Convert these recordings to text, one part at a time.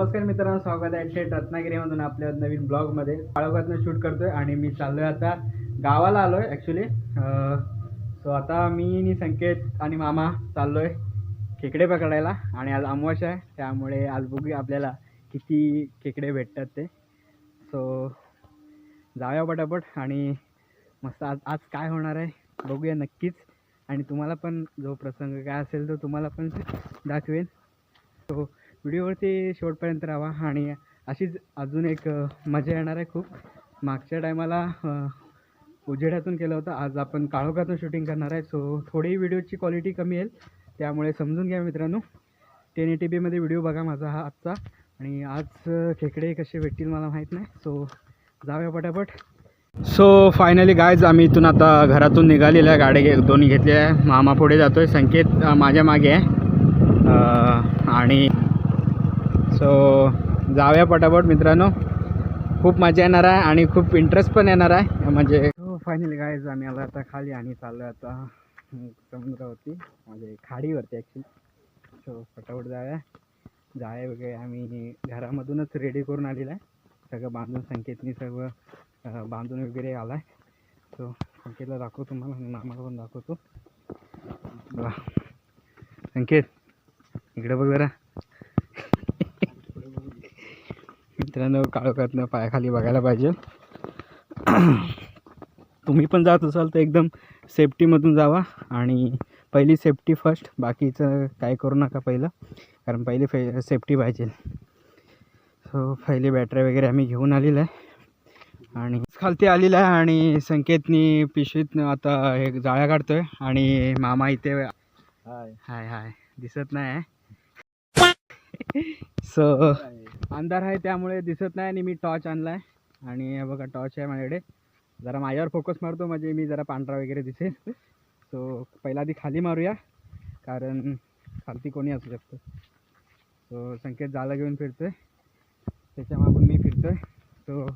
नमस्कार मित्रांनो स्वागत आहे थेट रत्नागिरीमधून आपल्या नवीन ब्लॉगमध्ये. काळोखातनं शूट करतोय आणि मी चाललोय आता गावाला आलोय ॲक्च्युली सो आता मी आणि संकेत आणि मामा चाललोय खेकडे पकडायला आणि आज अमावस्या आहे त्यामुळे आज बघूया आपल्याला किती खेकडे भेटतात ते. सो जाऊया पटापट आणि मस्त आज आज काय होणार आहे बघूया नक्कीच. आणि तुम्हाला पण जो प्रसंग काय असेल तो तुम्हाला पण दाखवेन. सो व्हिडिओवरती शेवटपर्यंत राहा आणि अशीच अजून एक मजा येणार आहे खूप. मागच्या टायमाला उजेडातून केलं होतं. आज आपण काळोखातून शूटिंग करणार आहे. सो थोडी व्हिडिओची क्वालिटी कमी येईल. त्यामुळे समजून घ्या मित्रांनो. टेन एटी बीमध्ये व्हिडिओ बघा माझा हा आजचा. आणि आज खेकडे कसे भेटतील मला माहीत नाही. सो जाऊया पटापट. सो फायनली गायज आम्ही इथून आता घरातून निघालेल्या गाडी घे दोन्ही घेतल्या आहे. मामा पुढे जातो आहे संकेत माझ्या मागे आहे. आणि सो जाऊया पटापट मित्रांनो. खूप मजा येणार आहे आणि खूप इंटरेस्ट पण येणार आहे. म्हणजे फायनली गायज आम्ही आलो आता खाली आणि चाललो आता समुद्रावरती म्हणजे खाडीवरती ॲक्च्युली सो पटापट जाऊया. जाळे वगैरे आम्ही घरामधूनच रेडी करून आलेलं आहे. सगळं बांधून संकेतनी सगळं बांधून वगैरे आला आहे सो संकेतला दाखवतो तुम्हाला आणि मामाला पण दाखवतो. संकेत इकडे बघ जरा. मित्रांनो काळोखातनं पायाखाली बघायला पाहिजे. तुम्ही पण जात असाल तर एकदम सेफ्टीमधून जावा. आणि पहिली सेफ्टी फर्स्ट बाकीचं काय करू नका पहिलं कारण पहिली फे सेफ्टी पाहिजे. सो पहिली बॅटरी वगैरे आम्ही घेऊन आलेलं आहे. आणि खालती आलेलं आहे आणि संकेतनी पिशवीतनं आता हे जाळ्या काढतोय. आणि मामा इथे हाय हाय हाय दिसत नाही आहे. सो अंधार आहे त्यामुळे दिसत नाही आणि मी टॉर्च आणला आहे आणि बघा टॉर्च आहे माझ्याकडे. जरा माझ्यावर फोकस मारतो म्हणजे मी जरा पांढरा वगैरे दिसेल. सो पहिला आधी खाली मारूया कारण खालती कोणी असू शकतं. सो संकेत जाळं घेऊन फिरतो आहे त्याच्यामागून मी आहे सो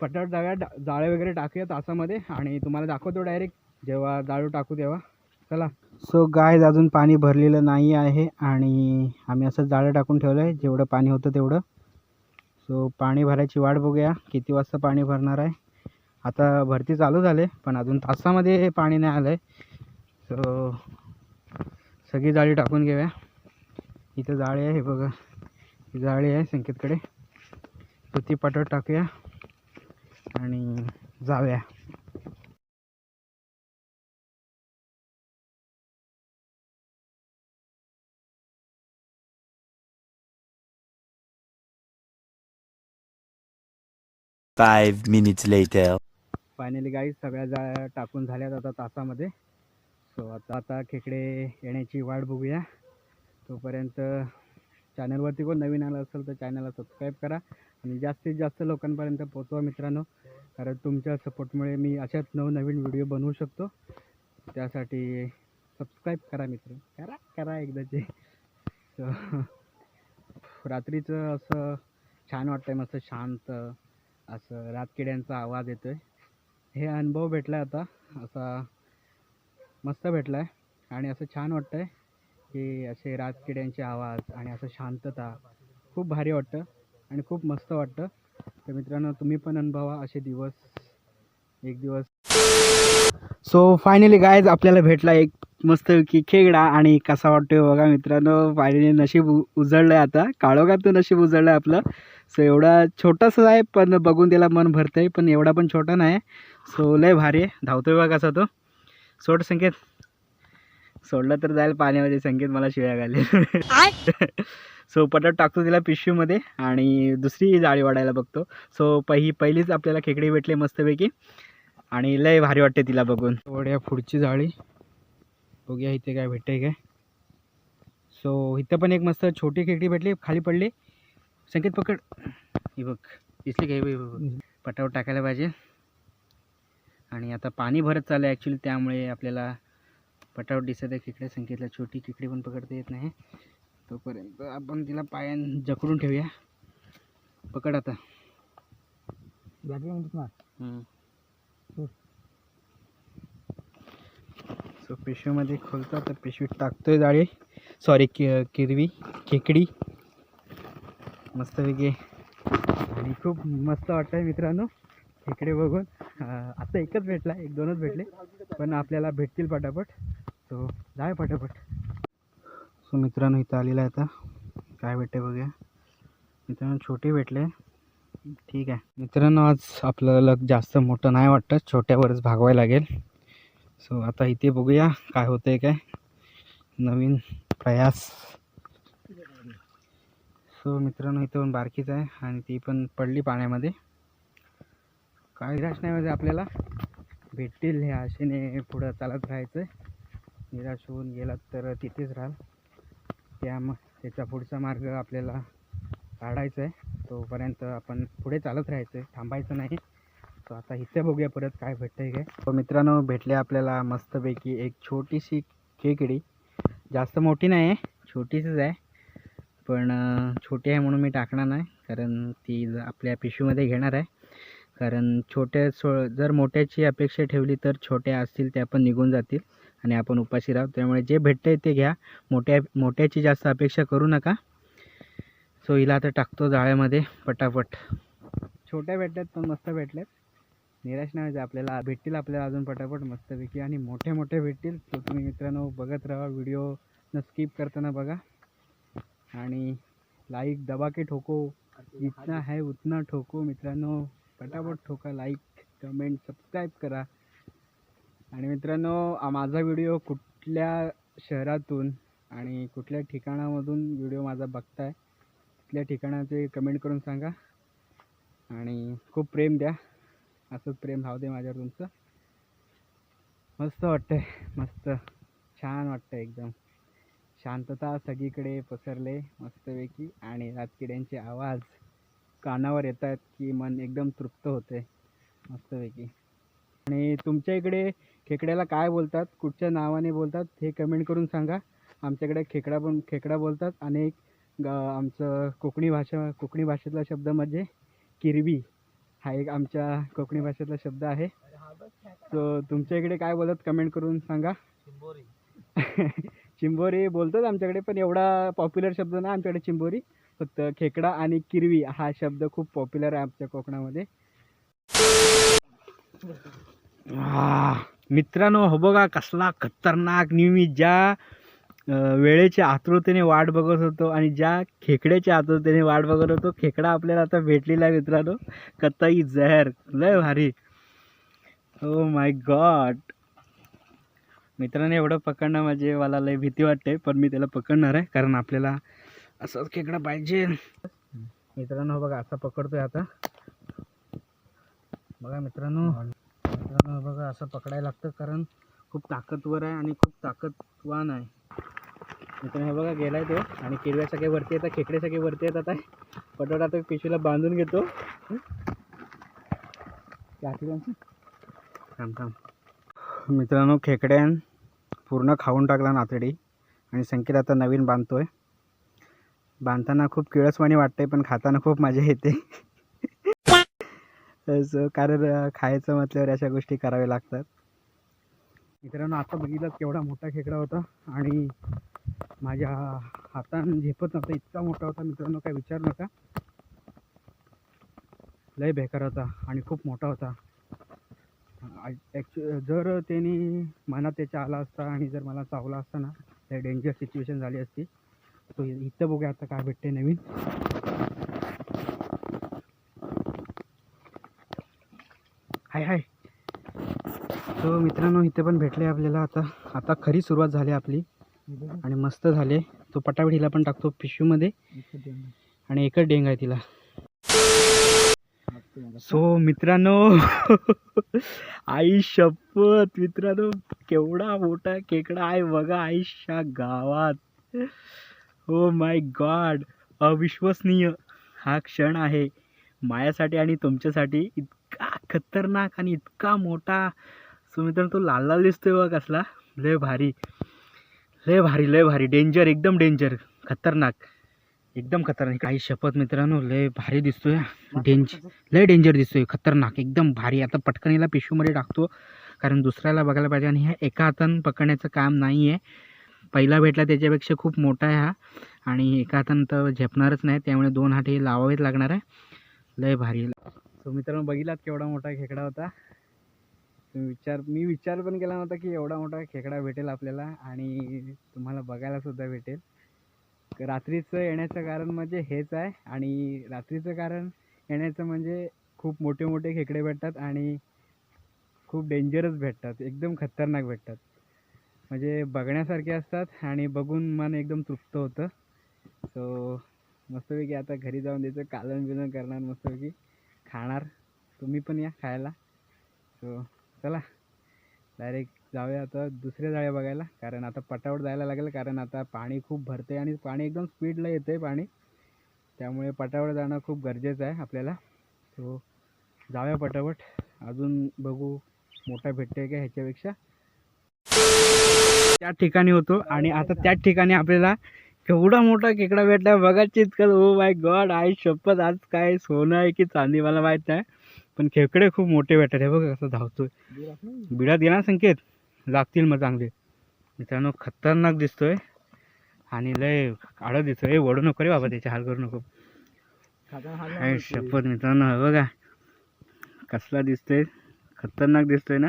पटाट जाऊया डा जाळे वगैरे टाकूया तासामध्ये. आणि तुम्हाला दाखवतो डायरेक्ट जेव्हा जाळू टाकू तेव्हा. चला. सो गाय अजून पाणी भरलेलं नाही आहे. आणि आम्ही असं जाळं टाकून ठेवलं आहे जेवढं पाणी होतं तेवढं. सो पाणी भरायची वाट बघूया. किती वाजता पाणी भरणार आहे? आता भरती चालू झाले पण अजून तासामध्ये पाणी नाही आलं आहे सो सगळी जाळी टाकून घेऊया. इथं जाळी आहे हे बघा. ही जाळी आहे संकेतकडे. तर ती पटत टाकूया. आणि जाऊया. Five minutes later finally guys सगळ्या जाळ्या टाकून झाल्यात आता तासामध्ये. सो आता आता खेकडे येण्याची वाट बघूया. तोपर्यंत चॅनलवरती कोण नवीन आलं असेल तर चॅनलला सबस्क्राईब करा. आणि जास्तीत जास्त लोकांपर्यंत पोचवा मित्रांनो. कारण तुमच्या सपोर्टमुळे मी अशाच नवनवीन व्हिडिओ बनवू शकतो. त्यासाठी सबस्क्राईब करा मित्र करा करा एकदाचे सो रात्रीचं असं छान वाटतंय मस्त शांत. असं रातकिड्यांचा आवाज येतो आहे हे अनुभव भेटला आहे आता. असा मस्त भेटला आहे आणि असं छान वाटतं आहे की असे रातकिड्यांचे आवाज आणि असं शांतता खूप भारी वाटतं आणि खूप मस्त वाटतं. तर मित्रांनो तुम्ही पण अनुभवा असे दिवस. एक दिवस. सो फायनली गायज आपल्याला भेटला एक मस्त की खेकडा आणि कसा वाटतोय बघा मित्रांनो. पाणी नशीब उ उजळलं आहे आता काळोखात नशीब उजळलं आहे आपलं. सो एवढा छोटासा आहे पण बघून त्याला मन भरतं आहे पण एवढा पण छोटा नाही. सो लय भारी आहे. धावतोय बघा कसा तो. सोड संकेत. सोडलं तर जाईल पाण्यामध्ये संकेत मला शिव्या घालेल. सो पटत टाकतो तिला पिशवीमध्ये आणि दुसरी जाळी वाढायला बघतो. सो पहिली पहिलीच आपल्याला खेकडी भेटली मस्तपैकी. आणि लय भारी वाटते तिला बघून. थोड्या पुढची जाळी. बघूया इथे काय भेटते काय. सो इथं पण एक मस्त छोटी खेकडी भेटली खाली पडली. संकेत पकड. ही बघ दिसली बघ. पटावर टाकायला पाहिजे. आणि आता पाणी भरत चाललं आहे ॲक्च्युली त्यामुळे आपल्याला पटावर दिसत आहे खेकडे. संकेतला छोटी खेकडी पण पकडता येत नाही. तोपर्यंत आपण तिला पायान जकडून ठेवूया. पकड आता. सो पिशवीमध्ये खोलतो. तर पिशवीत टाकतोय जाळी. सॉरी कि किरवी खेकडी. मस्तपैकी. आणि खूप मस्त वाटतंय मित्रांनो. खेकडे बघून. आता एकच भेटला. एक दोनच भेटले. पण आपल्याला भेटतील पटापट. सो जाय पटापट. सो मित्रांनो इथं आलेला आहे आता. काय भेटते बघूया. मित्रांनो छोटे भेटले. ठीक आहे. मित्रांनो आज आपलं लग जास्त मोठं नाही वाटतं. छोट्यावरच भागवायला लागेल. सो आता इथे बघूया काय होतंय काय. नवीन प्रयास. सो मित्रांनो इथे पण बारकीच आहे आणि ती पण पडली पाण्यामध्ये. काय निराश नाही म्हणजे आपल्याला. भेटतील हे आशेने पुढं चालत राहायचं निराश होऊन गेलात तर तिथेच राहाल. त्या मग त्याचा पुढचा मार्ग आपल्याला काढायचा आहे तोपर्यंत आपण पुढे चालत राहायचं आहे थांबायचं नाही. सो आता इथे बघूया परत काय भेटतंय काय. तो मित्रांनो भेटले आपल्याला मस्तपैकी एक छोटीशी खेकडी. जास्त मोठी नाही आहे छोटीशीच आहे. पण छोटी आहे म्हणून मी टाकणार नाही कारण ती आपल्या पिशवीमध्ये घेणार आहे. कारण छोट्या सो जर मोठ्याची अपेक्षा ठेवली तर छोट्या असतील त्या पण निघून जातील आणि आपण उपाशी राहू. त्यामुळे जे भेटतंय ते घ्या. मोठ्या मोठ्याची जास्त अपेक्षा करू नका. सो हिला आता टाकतो जाळ्यामध्ये पटापट. छोट्या भेटल्यात पण मस्त भेटल्यात. निराश नाही व्हायचं आपल्याला भेटतील आपल्याला अजून पटापट मस्तपैकी. आणि मोठे मोठे भेटतील तो तुम्ही मित्रांनो बघत राहा व्हिडिओ न स्किप करताना बघा. आणि लाईक दबा के ठोको जितना है उतना ठोको मित्रांनो. पटापट ठोका लाईक कमेंट सबस्क्राईब करा. आणि मित्रांनो माझा व्हिडिओ कुठल्या शहरातून आणि कुठल्या ठिकाणामधून व्हिडिओ माझा बघताय तिथल्या ठिकाणाचे कमेंट करून सांगा. आणि खूप प्रेम द्या. असंच प्रेम राहू दे माझ्यावर तुमचं. मस्त वाटतंय मस्त. छान वाटतं एकदम. शांतता सगळीकडे पसरले मस्तपैकी आणि रातकिड्यांचे आवाज कानावर येत आहेत की मन एकदम तृप्त होते मस्तपैकी. आणि तुमच्या इकडे खेकड्याला काय बोलतात कुठच्या नावाने बोलतात हे कमेंट करून सांगा. आमच्याकडे खेकडा पण खेकडा बोलतात आणि एक ग आमचं कोकणी भाषा कोकणी भाषेतला शब्द म्हणजे किरवी. हा एक आमच्या कोकणी भाषेतला शब्द आहे. सो तुमच्या इकडे काय बोलतात कमेंट करून सांगा. चिंबोरी. बोलतात आमच्याकडे पण एवढा पॉप्युलर शब्द नाही आमच्याकडे चिंबोरी. फक्त खेकडा आणि किरवी हा शब्द खूप पॉप्युलर आहे आमच्या कोकणामध्ये. मित्रांनो हो बघा कसला खतरनाक मी ज्या वेळेच्या आतुरतेने वाट बघत होतो आणि ज्या खेकड्याच्या आतुरतेने वाट बघत होतो खेकडा आपल्याला आता भेटलेला आहे मित्रांनो. कताई जहर लय भारी. हो माय गॉड मित्रांनो एवढं पकडणं म्हणजे मला लय भीती वाटते पण मी त्याला पकडणार आहे कारण आपल्याला असंच खेकडा पाहिजे. मित्रांनो हो बघा असा पकडतोय आता. बघा मित्रांनो मित्रांनो बघा असं पकडायला लागतं कारण खूप ताकदवर आहे आणि खूप ताकदवान आहे. मित्रांनो हे बघा गेलाय तो. आणि किरव्या सगळे वरती येतात खेकडे सगळे वरती येतात. आहे पटोटा आता पिशवीला बांधून घेतो. थांब थांब. मित्रांनो खेकड्यान पूर्ण खाऊन टाकला नातडी आणि संकेत आता नवीन बांधतो आहे बांधताना खूप किळसवाणी वाटते पण खाताना खूप मजा येते. कारण खायचं म्हटल्यावर अशा गोष्टी कराव्या लागतात. मित्रांनो आता बघितलं केवढा मोठा खेकडा होता. आणि माझ्या हातानं झेपत नव्हता इतका मोठा होता मित्रांनो काय विचारू नका. लय बेकार होता आणि खूप मोठा होता. ॲक्च्यु जर त्यांनी मनात त्याच्या आला असता आणि जर मला चावला असता ना तर डेंजर सिच्युएशन झाली असती. तो इथं बघूया आता काय भेटते नवीन. हाय हाय. तो मित्रांनो इथे पण भेटले आपल्याला आता. आता खरी सुरुवात झाली आपली. आणि मस्त झाले. तो पटापट हिला पण टाकतो पिशवीमध्ये. आणि एकच डेंग आहे तिला. सो मित्रांनो आई शपथ. मित्रांनो केवढा मोठा केकडा आहे बघा आईशा गावात. हो माय गॉड अविश्वसनीय हा क्षण आहे. माझ्यासाठी आणि तुमच्यासाठी इतका खतरनाक आणि इतका मोठा. सो मित्रांनो तो लाल लाल दिसतोय बघ कसला. लय भारी. लय भारी लय भारी. डेंजर एकदम डेंजर खतरनाक. एकदम खतरनाक. काही शपथ मित्रांनो लय भारी दिसतोय. डेंज लय डेंजर दिसतोय. खतरनाक. एकदम भारी. आता पटकन याला पिशवीमध्ये टाकतो. कारण दुसऱ्याला बघायला पाहिजे आणि ह्या एका हातानं पकडण्याचं काम नाही आहे पहिला भेटला त्याच्यापेक्षा खूप मोठा आहे हा. आणि एका हातानं तर झेपणारच नाही. त्यामुळे दोन हात हे लावावेच लागणार आहे. लय भारी. सो मित्रांनो बघितलात केवढा मोठा खेकडा होता? विचार मी विचार पण केला नव्हता की एवढा मोठा खेकडा भेटेल आपल्याला आणि तुम्हाला बघायला सुद्धा भेटेल. रात्रीचं येण्याचं कारण म्हणजे हेच आहे आणि रात्रीचं कारण येण्याचं म्हणजे खूप मोठे मोठे खेकडे भेटतात आणि खूप डेंजरस भेटतात एकदम खतरनाक भेटतात. म्हणजे बघण्यासारखे असतात आणि बघून मन एकदम तृप्त होतं. सो मस्तपैकी आता घरी जाऊन द्यायचं कालन बिलन करणार मस्तपैकी खाणार. तुम्ही पण या खायला. सो चला. डायरेक्ट जाऊया आता दुसऱ्या जाळ्या बघायला. कारण आता पटावट जायला लागेल. कारण आता पाणी खूप भरते आणि पाणी एकदम स्पीडला येतं आहे पाणी. त्यामुळे पटावट जाणं खूप गरजेचं आहे आपल्याला. सो जाऊया पटापट. अजून बघू मोठा भेटते का ह्याच्यापेक्षा. त्या ठिकाणी होतो आणि आता त्याच ठिकाणी आपल्याला केवढा मोठा खेकडा भेटला बघा चितकल. ओ माय गॉड आई शपथ. आज काय सोनं आहे की चांदी? मला माहीत नाही. पण खेकडे खूप मोठे भेटतात हे बघा कसं धावतोय. बिडात गेला संकेत. लागतील मग चांगले. मित्रांनो खतरनाक दिसतोय. आणि लय काळं दिसतोय. वडू नको रे बाबा त्याचे हाल करू नको. काय शपथ मित्रांनो बघा. कसला दिसतोय. खतरनाक दिसतोय ना.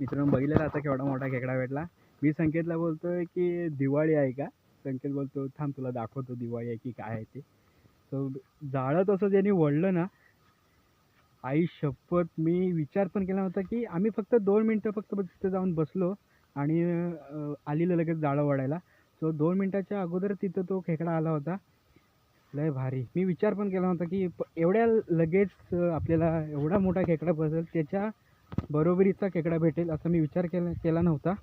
मित्रांनो बघितलं आता केवढा मोठा खेकडा भेटला? मी संकेतला बोलतोय की दिवाळी आहे का? संकेत बोलतो थांब तुला दाखवतो दिवाळी आहे की काय आहे ते. तो जाळं तसं ज्यांनी वळलं ना आई शपथ मी विचार पण केला होता की आम्ही फक्त दोन मिनटं फक्त तिथं जाऊन बसलो आणि आलेलं लगेच जाळं वाढायला. सो दोन मिनटाच्या अगोदर तिथं तो खेकडा आला होता. लय भारी. मी विचार पण केला होता की प- एवढ्या लगेच आपल्याला एवढा मोठा खेकडा बसेल त्याच्या बरोबरीचा खेकडा भेटेल असा मी विचार केला केला नव्हता.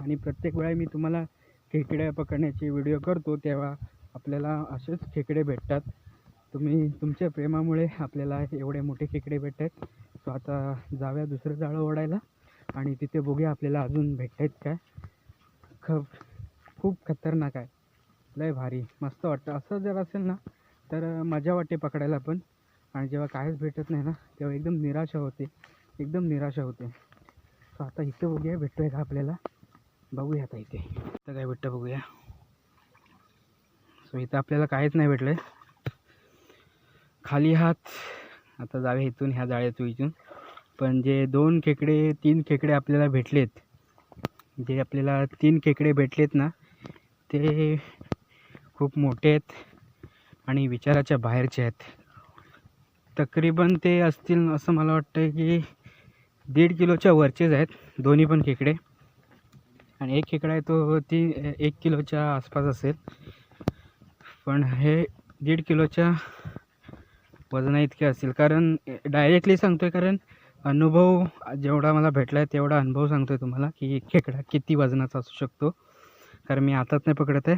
आणि प्रत्येक वेळा मी तुम्हाला खेकड्या पकडण्याचे व्हिडिओ करतो तेव्हा आपल्याला असेच खेकडे भेटतात. तुम्ही तुमच्या प्रेमामुळे आपल्याला एवढे मोठे खेकडे भेटत आहेत सो आता जाऊया दुसरं जाळं ओढायला. आणि तिथे बघूया आपल्याला अजून भेटत आहेत काय. ख खूप खतरनाक आहे. लय भारी. मस्त वाटतं. असं जर असेल ना तर मजा वाटते पकडायला पण. आणि जेव्हा काहीच भेटत नाही ना तेव्हा एकदम निराशा होते. एकदम निराशा होते. सो आता इथे बघूया भेटतोय का आपल्याला. बघूया आता इथे. इथं काय भेटतं बघूया. सो इथं आपल्याला काहीच नाही भेटलं आहे खाली हात. आता जावे इथून ह्या जाळ्यातून इथून. पण जे दोन खेकडे तीन खेकडे आपल्याला भेटलेत जे आपल्याला तीन खेकडे भेटलेत ना ते खूप मोठे आहेत आणि विचाराच्या बाहेरचे आहेत. तकरीबन ते असतील असं मला वाटतं की दीड किलोच्या वरचेच आहेत दोन्ही पण खेकडे. आणि एक खेकडा आहे तो ती एक किलोच्या आसपास असेल. पण हे दीड किलोच्या वजना इतके असतील. कारण डायरेक्टली सांगतो आहे कारण अनुभव जेवढा मला भेटला आहे तेवढा अनुभव सांगतो आहे तुम्हाला की खेकडा किती वजनाचा असू शकतो. कारण मी आताच नाही पकडत आहे.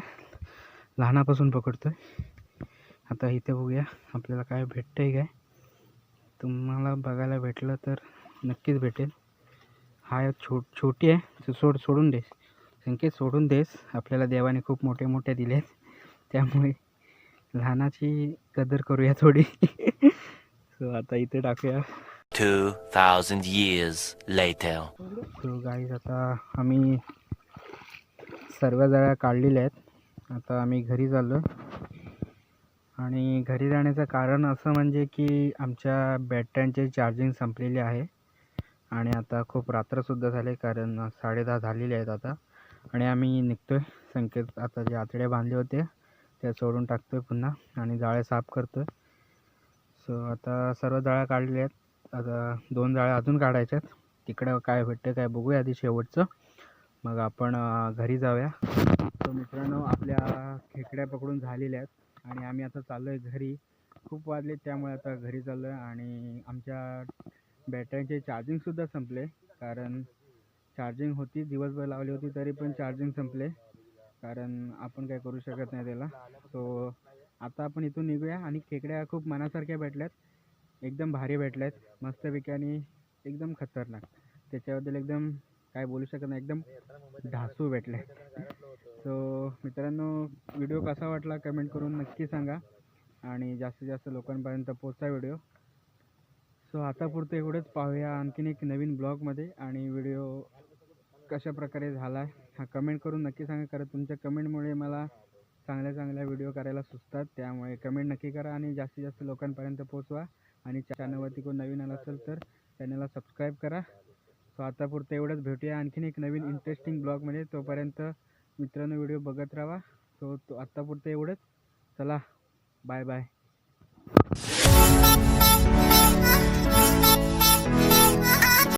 लहानापासून पकडतो आहे आता इथे बघूया आपल्याला काय भेटतं आहे काय. तुम्हाला बघायला भेटलं तर नक्कीच भेटेल. हा छो छोटी आहे. सोड सोडून देस. संकेत सोडून देस. आपल्याला देवाने खूप मोठे मोठे दिले त्यामुळे लहानाची कदर करूया थोडी. सो आता इथे टाकूया. 2,000 years later. सो गाईज आता आम्ही सर्व जाळ्या काढलेल्या आहेत. आता आम्ही घरी चाललो आणि घरी जाण्याचं कारण असं म्हणजे की आमच्या बॅटऱ्यांचे चार्जिंग संपलेले आहे. आणि आता खूप रात्रसुद्धा झाले कारण साडेदहा झालेले आहेत आता. आणि आम्ही निघतो आहे संकेत आता जे आतडे बांधले होते. त्या सोडून टाकतो आहे पुन्हा आणि जाळ्या साफ करतो आहे सो आता सर्व जाळ्या काढलेल्या आहेत. आता दोन जाळ्या अजून काढायच्या आहेत. तिकडं काय भेटतं काय बघूया आधी शेवटचं. मग आपण घरी जाऊया. तर मित्रांनो आपल्या खेकड्या पकडून झालेल्या आहेत. आणि आम्ही आता चाललो आहे घरी. खूप वाजले त्यामुळे आता घरी चाललो आहे आणि आमच्या बॅटऱ्यांचे चार्जिंगसुद्धा संपले. कारण चार्जिंग होती दिवसभर लावली होती तरी पण चार्जिंग संपले. कारण आपण काय करू शकत नाही त्याला. सो आता आपण इथून निघूया आणि खेकड्या खूप मनासारख्या भेटल्यात. एकदम भारी भेटल्यात. मस्तपैकी आणि एकदम खतरनाक. त्याच्याबद्दल एकदम काय बोलू शकत नाही. एकदम ढासू भेटले सो मित्रांनो व्हिडिओ कसा वाटला कमेंट करून नक्की सांगा. आणि जास्तीत जास्त लोकांपर्यंत पोचा व्हिडिओ. सो आता पुरतं एवढंच पाहूया आणखीन एक नवीन ब्लॉगमध्ये. आणि व्हिडिओ कशा प्रकारे झाला आहे हा कमेंट करून नक्की सांगा. कारण तुमच्या कमेंटमुळे मला चांगल्या चांगल्या व्हिडिओ करायला सुचतात. त्यामुळे कमेंट नक्की करा आणि जास्तीत जास्त लोकांपर्यंत पोचवा आणि चॅनलवरती कोण नवीन आला असेल तर चॅनलला सबस्क्राईब करा. सो आता पुरतं एवढंच. भेटूया आणखीन एक नवीन इंटरेस्टिंग ब्लॉगमध्ये तोपर्यंत मित्रांनो व्हिडिओ बघत राहा. सो तो आत्तापुरतं एवढंच. चला बाय बाय